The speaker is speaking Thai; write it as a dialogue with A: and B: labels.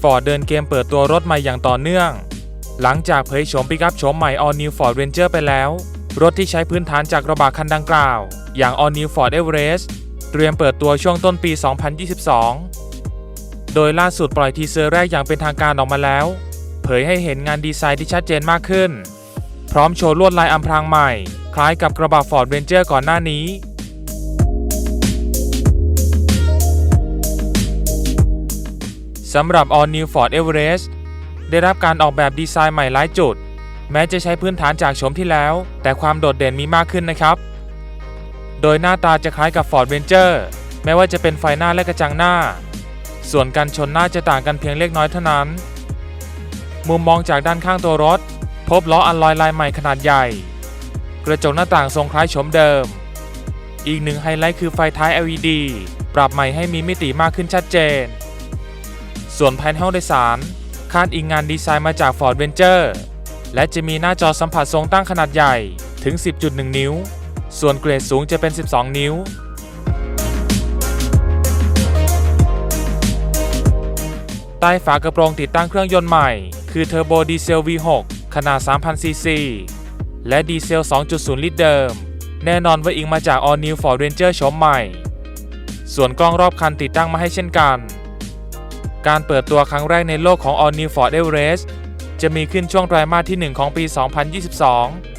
A: Ford เดินเกมเปิดตัวรถใหม่อย่างต่อเนื่อง หลังจากเผยโฉมปิกัพโฉมใหม่ All New Ford Ranger ไปแล้ว รถที่ใช้พื้นฐานจากกระบะคันดังกล่าว อย่าง All New Ford Everest เตรียมเปิดตัวช่วงต้นปี 2022 โดยล่าสุดปล่อยทีเซอร์แรกอย่างเป็นทางการออกมาแล้ว เผยให้เห็นงานดีไซน์ที่ชัดเจนมากขึ้น พร้อมโชว์ลวดลายอำพรางใหม่ คล้ายกับกระบะ Ford Ranger ก่อนหน้านี้ สำหรับ All New Ford Everest ได้รับการออกแบบดีไซน์ใหม่หลายจุด แม้จะใช้พื้นฐานจากโฉมที่แล้ว แต่ความโดดเด่นมีมากขึ้นนะครับ โดยหน้าตาจะคล้ายกับ Ford Ranger แม้ว่าจะเป็นไฟหน้าและกระจังหน้า ส่วนกันชนหน้าจะต่างกันเพียงเล็กน้อยเท่านั้น มุมมองจากด้านข้างตัวรถ พบล้ออัลลอยลายใหม่ขนาดใหญ่ กระจกหน้าต่างทรงคล้ายโฉมเดิม อีกหนึ่งไฮไลท์คือไฟท้าย LED ปรับใหม่ให้มีมิติมากขึ้นชัดเจน ส่วนภายในห้องโดยสารคาดอิงงานดีไซน์มาจาก Ford Ranger และจะมีหน้าจอสัมผัสทรงตั้งขนาดใหญ่ถึง 10.1 นิ้ว ส่วนเกรดสูงจะเป็น 12 นิ้ว ใต้ฝากระโปรงติดตั้งเครื่องยนต์ใหม่ คือเทอร์โบดีเซล V6 ขนาด 3,000 ซีซี และดีเซล 2.0 ลิตรเดิม แน่นอนว่าอิงมาจาก All New Ford Ranger โฉมใหม่ ส่วนกล้องรอบคันติดตั้งมาให้เช่นกัน การเปิดตัวครั้งแรกในโลกของ All New Ford Everest จะมีขึ้นช่วงไตรมาสที่ 1 ของปี 2022